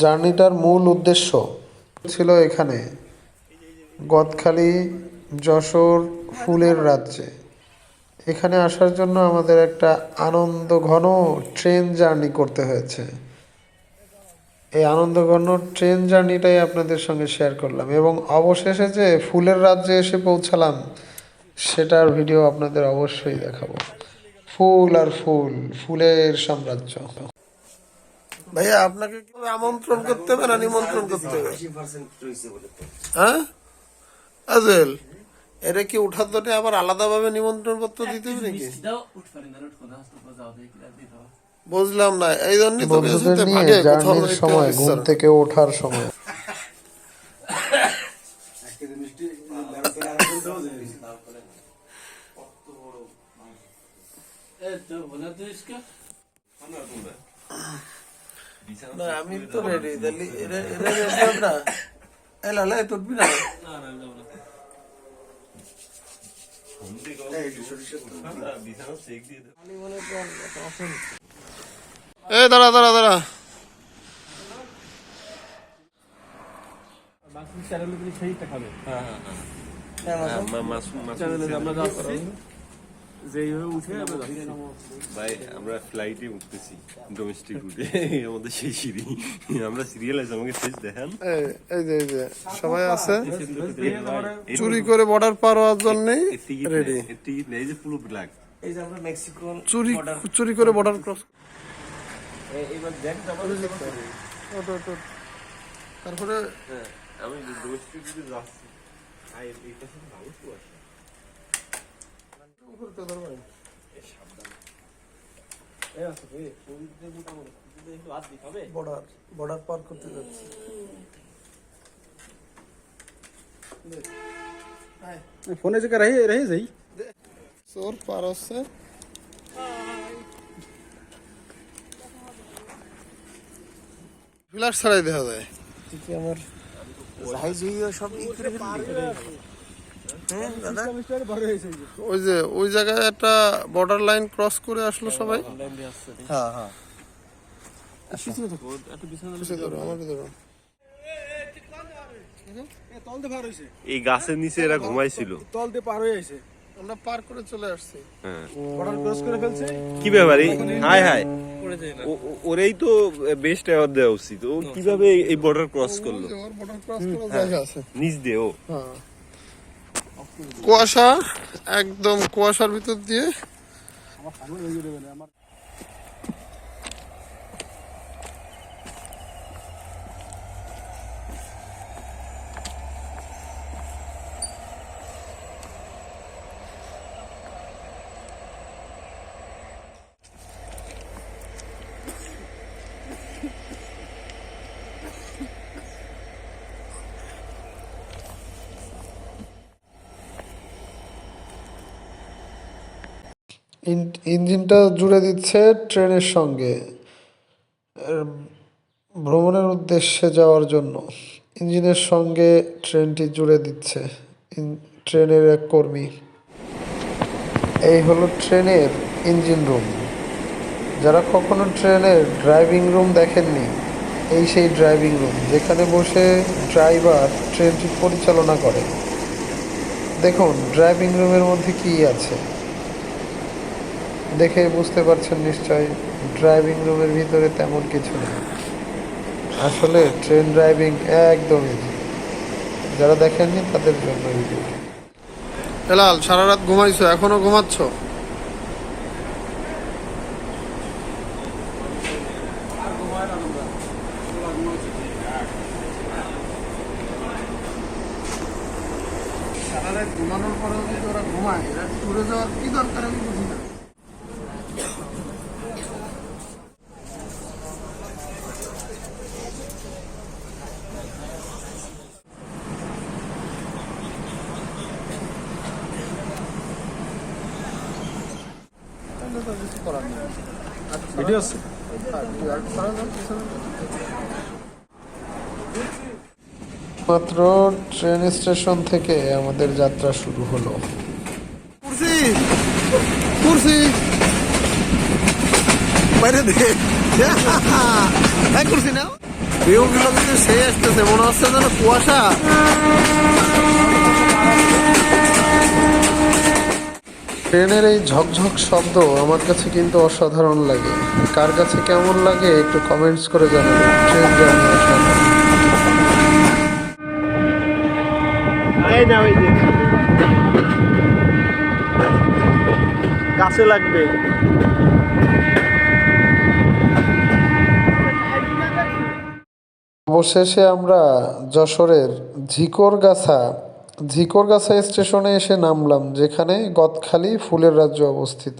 জার্নিটার মূল উদ্দেশ্য ছিল এখানে গদখালি, যশোর, ফুলের রাজ্যে। এখানে আসার জন্য আমাদের একটা আনন্দ ঘন ট্রেন জার্নি করতে হয়েছে। এই আনন্দ ঘন ট্রেন জার্নিটাই আপনাদের সঙ্গে শেয়ার করলাম এবং অবশেষে যে ফুলের রাজ্যে এসে পৌঁছালাম, সেটার ভিডিও আপনাদের অবশ্যই দেখাবো। ফুল আর ফুল, ফুলের সাম্রাজ্য। ভাইয়া আপনাকে কি আমন্ত্রণ করতে হবে না নিমন্ত্রণ করতে হবে? হ্যাঁ? আজেল এটা কি উঠার জন্য আবার আলাদাভাবে নিমন্ত্রণ পত্র দিতে হবে নাকি? বুঝলাম না এই জন্যই তো বন্ধুদের বেসুতে নিয়ে ভাগে কোথাও জার্নির যাইতে সময় ঘুম না। থেকে ওঠার সময়। না আমি তো রেডি তাহলে এটা রেডি না এই লালা এই তুলবি না এ দাঁড়া দাঁড়া দাঁড়া ভাই আমরা ফ্লাইটে উঠতেছি ডোমেস্টিক রুটে আমাদের সেই সিঁড়ি। আমরা সিরিয়াল আছে আমাকে শেষ দেখান। এই এই যে এই যে সবাই আছে? চুরি করে বর্ডার পার হওয়ার টিকিট রেডি টিকিট নেই যে পুরো ব্ল্যাক এই যে আমরা মেক্সিকো চুরি চুরি করে বর্ডার ক্রস এবার দেখ তারপরে আমি ডোমেস্টিক রুটে যাচ্ছি। আই এটা শুনে ভালো তো আছে বর্ডার বর্ডার পার করতে যাচ্ছি। ফোনে যে রহে রহে যাই চোর পার হচ্ছে ফ্ল্যাশ ছাড়াই দেখা যায়। আমার ভাই সব ফেললি হ্যাঁ দাদা? ওই যে ওই জায়গায় একটা বর্ডার লাইন ক্রস করে আসলো সবাই? হ্যাঁ হ্যাঁ। এই গাছের নিচে এরা ঘুমাইছিল। তলতে পার হয়ে আছে আমরা পার করে চলে আসছি। হ্যাঁ। বর্ডার ক্রস করে ফেলছে। কি ব্যাপারে হাই হাই ও- ও- ওরেই তো বেস্ট অ্যাওয়ার্ড দেওয়া উচিত। ও কীভাবে এই বর্ডার ক্রস করল? বর্ডার ক্রস করার জায়গা আছে। নিচ দিয়ে ও। হ্যাঁ। কুয়াশা একদম কুয়াশার ভিতর দিয়ে। ইঞ্জিনটা জুড়ে দিচ্ছে ট্রেনের সঙ্গে। ভ্রমণের উদ্দেশ্যে যাওয়ার জন্য। ইঞ্জিনের সঙ্গে ট্রেনটি জুড়ে দিচ্ছে ট্রেনের এক কর্মী। এই হলো ট্রেনের ইঞ্জিন রুম। যারা কখনো ট্রেনের ড্রাইভিং রুম দেখেননি, এই সেই ড্রাইভিং রুম যেখানে বসে ড্রাইভার ট্রেনটি পরিচালনা করে। দেখুন, ড্রাইভিং রুমের মধ্যে কি আছে? দেখে বুঝতে পারছেন নিশ্চয় ড্রাইভিং রুমের ভিতরে তেমন কিছু নেই। আসলে ট্রেন ড্রাইভিং একদম ইজি যারা দেখেননি তাদের জন্য ভিডিও হেলাল সারা রাত ঘুমাইছো এখনও ঘুমাচ্ছ? সারা ঘুমানোর পরেও যদি ওরা ঘুমায় এরা ট্যুরে যাওয়ার কি দরকার আমি বুঝি না। ভিডিও আছে? মাত্র ট্রেন স্টেশন থেকে আমাদের যাত্রা শুরু হলো। কুরসি! কুরসি! বাইরে দে। হ্যাঁ কুরসি নাও। ভিউগুলো কিন্তু সেই আসতেছে মনে হচ্ছে যেন কুয়াশা। ট্রেনের এই ঝকঝক শব্দ আমার কাছে কিন্তু অসাধারণ লাগে। কার কাছে কেমন লাগে একটু কমেন্টস করে জানাবেন। ট্রেন জার্নি অসাধারণ। কাছে লাগবে। অবশেষে আমরা যশোরের ঝিকরগাছা ঝিকরগাছা স্টেশনে এসে নামলাম যেখানে গদখালি ফুলের রাজ্য অবস্থিত।